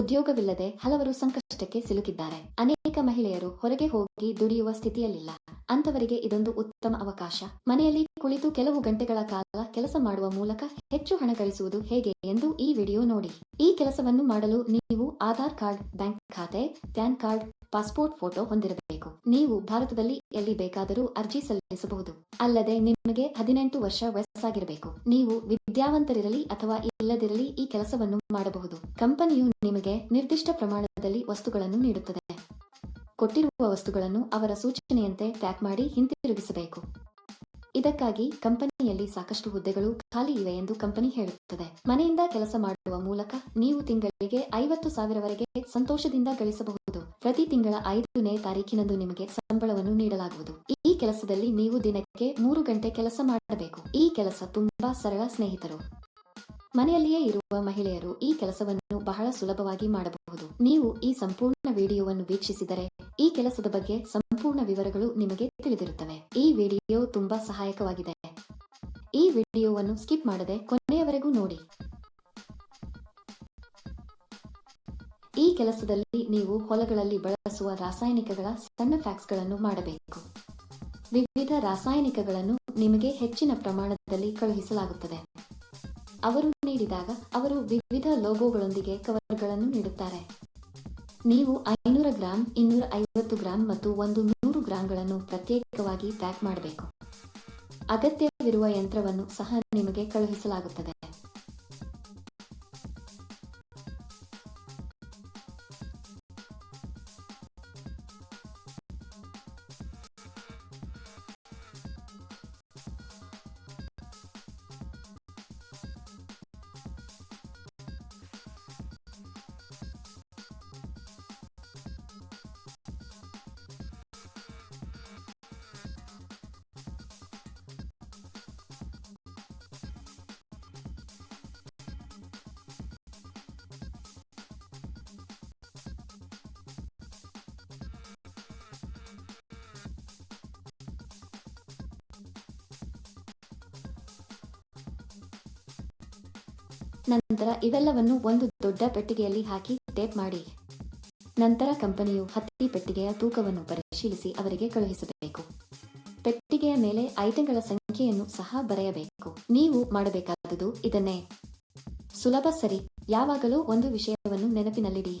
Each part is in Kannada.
ಉದ್ಯೋಗವಿಲ್ಲದೆ ಹಲವರು ಸಂಕಷ್ಟಕ್ಕೆ ಸಿಲುಕಿದ್ದಾರೆ. ಮಹಿಳೆಯರು ಹೊರಗೆ ಹೋಗಿ ದುಡಿಯುವ ಸ್ಥಿತಿಯಲ್ಲಿಲ್ಲ. ಅಂತವರಿಗೆ ಇದೊಂದು ಉತ್ತಮ ಅವಕಾಶ. ಮನೆಯಲ್ಲಿ ಕುಳಿತು ಕೆಲವು ಗಂಟೆಗಳ ಕಾಲ ಕೆಲಸ ಮಾಡುವ ಮೂಲಕ ಹೆಚ್ಚು ಹಣ ಗಳಿಸುವುದು ಹೇಗೆ ಎಂದು ಈ ವಿಡಿಯೋ ನೋಡಿ. ಈ ಕೆಲಸವನ್ನು ಮಾಡಲು ನೀವು ಆಧಾರ್ ಕಾರ್ಡ್, ಬ್ಯಾಂಕ್ ಖಾತೆ, ಪ್ಯಾನ್ ಕಾರ್ಡ್, ಪಾಸ್ಪೋರ್ಟ್ ಫೋಟೋ ಹೊಂದಿರಬೇಕು. ನೀವು ಭಾರತದಲ್ಲಿ ಎಲ್ಲಿ ಬೇಕಾದರೂ ಅರ್ಜಿ ಸಲ್ಲಿಸಬಹುದು. ಅಲ್ಲದೆ ನಿಮಗೆ ಹದಿನೆಂಟು ವರ್ಷ ವಯಸ್ಸಾಗಿರಬೇಕು. ನೀವು ವಿದ್ಯಾವಂತರಿರಲಿ ಅಥವಾ ಇಲ್ಲದಿರಲಿ ಈ ಕೆಲಸವನ್ನು ಮಾಡಬಹುದು. ಕಂಪನಿಯು ನಿಮಗೆ ನಿರ್ದಿಷ್ಟ ಪ್ರಮಾಣದಲ್ಲಿ ವಸ್ತುಗಳನ್ನು ನೀಡುತ್ತದೆ. ಕೊಟ್ಟಿರುವ ವಸ್ತುಗಳನ್ನು ಅವರ ಸೂಚನೆಯಂತೆ ಪ್ಯಾಕ್ ಮಾಡಿ ಹಿಂತಿರುಗಿಸಬೇಕು. ಇದಕ್ಕಾಗಿ ಕಂಪನಿಯಲ್ಲಿ ಸಾಕಷ್ಟು ಹುದ್ದೆಗಳು ಖಾಲಿ ಇವೆ ಎಂದು ಕಂಪನಿ ಹೇಳುತ್ತದೆ. ಮನೆಯಿಂದ ಕೆಲಸ ಮಾಡುವ ಮೂಲಕ ನೀವು ತಿಂಗಳಿಗೆ ಐವತ್ತು ಸಾವಿರವರೆಗೆ ಸಂತೋಷದಿಂದ ಗಳಿಸಬಹುದು. ಪ್ರತಿ ತಿಂಗಳ ಐದನೇ ತಾರೀಕಿನಂದು ನಿಮಗೆ ಸಂಬಳವನ್ನು ನೀಡಲಾಗುವುದು. ಈ ಕೆಲಸದಲ್ಲಿ ನೀವು ದಿನಕ್ಕೆ ಮೂರು ಗಂಟೆ ಕೆಲಸ ಮಾಡಬೇಕು. ಈ ಕೆಲಸ ತುಂಬಾ ಸರಳ ಸ್ನೇಹಿತರು. ಮನೆಯಲ್ಲಿಯೇ ಇರುವ ಮಹಿಳೆಯರು ಈ ಕೆಲಸವನ್ನು ಬಹಳ ಸುಲಭವಾಗಿ ಮಾಡಬಹುದು. ನೀವು ಈ ಸಂಪೂರ್ಣ ವಿಡಿಯೋವನ್ನು ವೀಕ್ಷಿಸಿದರೆ ಈ ಕೆಲಸದ ಬಗ್ಗೆ ಸಂಪೂರ್ಣ ವಿವರಗಳು ನಿಮಗೆ ತಿಳಿದಿರುತ್ತವೆ. ಈ ವಿಡಿಯೋ ತುಂಬಾ ಸಹಾಯಕವಾಗಿದೆ. ಈ ವಿಡಿಯೋವನ್ನು ಸ್ಕಿಪ್ ಮಾಡದೆ ಕೊನೆಯವರೆಗೂ ನೋಡಿ. ಈ ಕೆಲಸದಲ್ಲಿ ನೀವು ಹೊಲಗಳಲ್ಲಿ ಬಳಸುವ ರಾಸಾಯನಿಕಗಳ ಸಣ್ಣ ಫ್ಯಾಕ್ಸ್ಗಳನ್ನು ಮಾಡಬೇಕು. ವಿವಿಧ ರಾಸಾಯನಿಕಗಳನ್ನು ನಿಮಗೆ ಹೆಚ್ಚಿನ ಪ್ರಮಾಣದಲ್ಲಿ ಕಳುಹಿಸಲಾಗುತ್ತದೆ. ಅವರು ನೀಡಿದಾಗ ಅವರು ವಿವಿಧ ಲೋಗೋಗಳೊಂದಿಗೆ ಕವರ್ಗಳನ್ನು ನೀಡುತ್ತಾರೆ. ನೀವು ಐನೂರ ಗ್ರಾಂ ಇನ್ನೂರ ಐವತ್ತು ಗ್ರಾಂ ಮತ್ತು ಒಂದು ನೂರು ಗ್ರಾಂಗಳನ್ನು ಪ್ರತ್ಯೇಕವಾಗಿ ಪ್ಯಾಕ್ ಮಾಡಬೇಕು. ಅಗತ್ಯವಿರುವ ಯಂತ್ರವನ್ನು ಸಹ ನಿಮಗೆ ಕಳುಹಿಸಲಾಗುತ್ತದೆ. ನಂತರ ಇವೆಲ್ಲವನ್ನು ಒಂದು ದೊಡ್ಡ ಪೆಟ್ಟಿಗೆಯಲ್ಲಿ ಹಾಕಿ ಟೇಪ್ ಮಾಡಿ. ನಂತರ ಕಂಪನಿಯು ಹತ್ತಿ ಪೆಟ್ಟಿಗೆಯ ತೂಕವನ್ನು ಪರಿಶೀಲಿಸಿ ಅವರಿಗೆ ಕಳುಹಿಸಬೇಕು. ಪೆಟ್ಟಿಗೆಯ ಮೇಲೆ ಐಟಂಗಳ ಸಂಖ್ಯೆಯನ್ನು ಸಹ ಬರೆಯಬೇಕು. ನೀವು ಮಾಡಬೇಕಾದುದು ಇದನ್ನೇ. ಸುಲಭ ಸರಿ. ಯಾವಾಗಲೂ ಒಂದು ವಿಷಯವನ್ನು ನೆನಪಿನಲ್ಲಿಡಿ.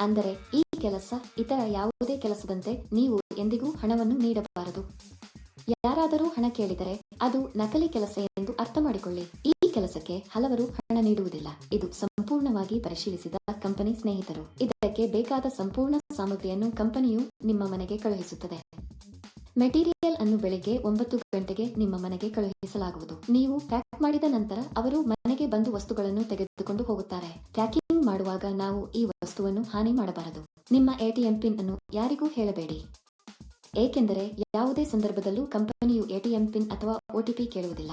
ಅಂದರೆ ಈ ಕೆಲಸ ಇತರ ಯಾವುದೇ ಕೆಲಸದಂತೆ ನೀವು ಎಂದಿಗೂ ಹಣವನ್ನು ನೀಡಬಾರದು. ಯಾರಾದರೂ ಹಣ ಕೇಳಿದರೆ ಅದು ನಕಲಿ ಕೆಲಸ ಎಂದು ಅರ್ಥ ಮಾಡಿಕೊಳ್ಳಿ ಈ ಕೆಲಸಕ್ಕೆ ಹಲವರು ಹಣ ನೀಡುವುದಿಲ್ಲ. ಇದು ಸಂಪೂರ್ಣವಾಗಿ ಪರಿಶೀಲಿಸಿದ ಕಂಪನಿ ಸ್ನೇಹಿತರು. ಇದಕ್ಕೆ ಬೇಕಾದ ಸಂಪೂರ್ಣ ಸಾಮಗ್ರಿಯನ್ನು ಕಂಪನಿಯು ನಿಮ್ಮ ಮನೆಗೆ ಕಳುಹಿಸುತ್ತದೆ. ಮೆಟೀರಿಯಲ್ ಅನ್ನು ಬೆಳಿಗ್ಗೆ ಒಂಬತ್ತು ಗಂಟೆಗೆ ನಿಮ್ಮ ಮನೆಗೆ ಕಳುಹಿಸಲಾಗುವುದು. ನೀವು ಪ್ಯಾಕ್ ಮಾಡಿದ ನಂತರ ಅವರು ಮನೆಗೆ ಬಂದು ವಸ್ತುಗಳನ್ನು ತೆಗೆದುಕೊಂಡು ಹೋಗುತ್ತಾರೆ. ಪ್ಯಾಕಿಂಗ್ ಮಾಡುವಾಗ ನಾವು ಈ ವಸ್ತುವನ್ನು ಹಾನಿ ಮಾಡಬಾರದು. ನಿಮ್ಮ ಎಟಿಎಂ ಪಿನ್ ಅನ್ನು ಯಾರಿಗೂ ಹೇಳಬೇಡಿ. ಏಕೆಂದರೆ ಯಾವುದೇ ಸಂದರ್ಭದಲ್ಲೂ ಕಂಪನಿಯು ಎಟಿಎಂ ಪಿನ್ ಅಥವಾ ಒಟಿಪಿ ಕೇಳುವುದಿಲ್ಲ.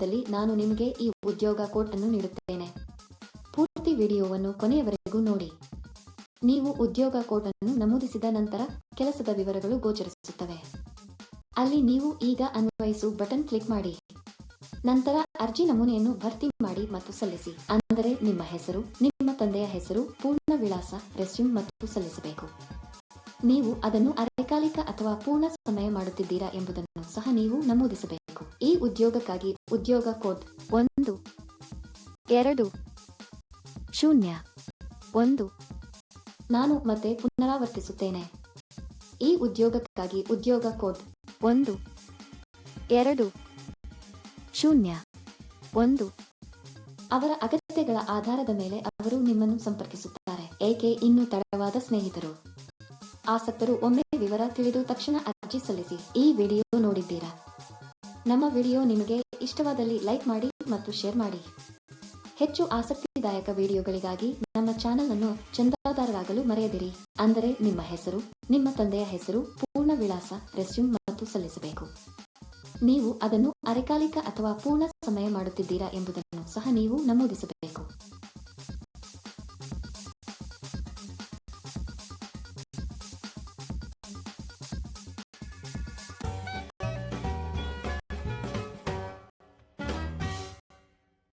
ವಿಡಿಯೋದಲ್ಲಿ ನಾನು ನಿಮಗೆ ಈ ಉದ್ಯೋಗ ಅನ್ನು ನೀಡುತ್ತೇನೆ. ಪೂರ್ತಿ ವಿಡಿಯೋವನ್ನು ಕೊನೆಯವರೆಗೂ ನೋಡಿ. ನೀವು ಉದ್ಯೋಗ ಕೋಟ್ ಅನ್ನು ನಮೂದಿಸಿದ ನಂತರ ಕೆಲಸದ ವಿವರಗಳು ಗೋಚರಿಸುತ್ತವೆ. ಅಲ್ಲಿ ನೀವು ಈಗ ಅನ್ವಯಿಸು ಬಟನ್ ಕ್ಲಿಕ್ ಮಾಡಿ. ನಂತರ ಅರ್ಜಿ ನಮೂನೆಯನ್ನು ಭರ್ತಿ ಮಾಡಿ ಮತ್ತು ಸಲ್ಲಿಸಿ. ಅಂದರೆ ನಿಮ್ಮ ಹೆಸರು, ನಿಮ್ಮ ತಂದೆಯ ಹೆಸರು, ಪೂರ್ಣ ವಿಳಾಸ, ರೆಸ್ಯೂಮ್ ಮತ್ತು ಸಲ್ಲಿಸಬೇಕು. ನೀವು ಅದನ್ನು ಅರೆಕಾಲಿಕ ಅಥವಾ ಪೂರ್ಣ ಸಮಯ ಮಾಡುತ್ತಿದ್ದೀರಾ ಎಂಬುದನ್ನು ಸಹ ನೀವು ನಮೂದಿಸಬೇಕು. ಈ ಉದ್ಯೋಗಕ್ಕಾಗಿ ಉದ್ಯೋಗ ಕೋಡ್ ಒಂದು, ಎರಡು, ಶೂನ್ಯ, ಒಂದು. ನಾನು ಮತ್ತೆ ಪುನರಾವರ್ತಿಸುತ್ತೇನೆ. ಈ ಉದ್ಯೋಗಕ್ಕಾಗಿ ಉದ್ಯೋಗ ಕೋಡ್ ಒಂದು, ಎರಡು, ಶೂನ್ಯ, ಒಂದು. ಅವರ ಅಗತ್ಯಗಳ ಆಧಾರದ ಮೇಲೆ ಅವರು ನಿಮ್ಮನ್ನು ಸಂಪರ್ಕಿಸುತ್ತಾರೆ, ಏಕೆ ಇನ್ನೂ ತಡವಾದ ಸ್ನೇಹಿತರು? ಆಸಕ್ತರು ಒಮ್ಮೆ ವಿವರ ತಿಳಿದು ತಕ್ಷಣ ಅರ್ಜಿ ಸಲ್ಲಿಸಿ, ಈ ವಿಡಿಯೋ ನೋಡಿದ್ದೀರಾ? ನಮ್ಮ ವಿಡಿಯೋ ನಿಮಗೆ ಇಷ್ಟವಾದಲ್ಲಿ ಲೈಕ್ ಮಾಡಿ ಮತ್ತು ಶೇರ್ ಮಾಡಿ. ಹೆಚ್ಚು ಆಸಕ್ತಿದಾಯಕ ವಿಡಿಯೋಗಳಿಗಾಗಿ ನಮ್ಮ ಚಾನೆಲ್ ಅನ್ನು ಚಂದಾದಾರರಾಗಲು ಮರೆಯದಿರಿ. ಅಂದರೆ ನಿಮ್ಮ ಹೆಸರು, ನಿಮ್ಮ ತಂದೆಯ ಹೆಸರು, ಪೂರ್ಣ ವಿಳಾಸ, ರೆಸ್ಯೂಮ್ ಮತ್ತು ಸಲ್ಲಿಸಬೇಕು. ನೀವು ಅದನ್ನು ಅರೆಕಾಲಿಕ ಅಥವಾ ಪೂರ್ಣ ಸಮಯ ಮಾಡುತ್ತಿದ್ದೀರಾ ಎಂಬುದನ್ನು ಸಹ ನೀವು ನಮೂದಿಸಬೇಕು.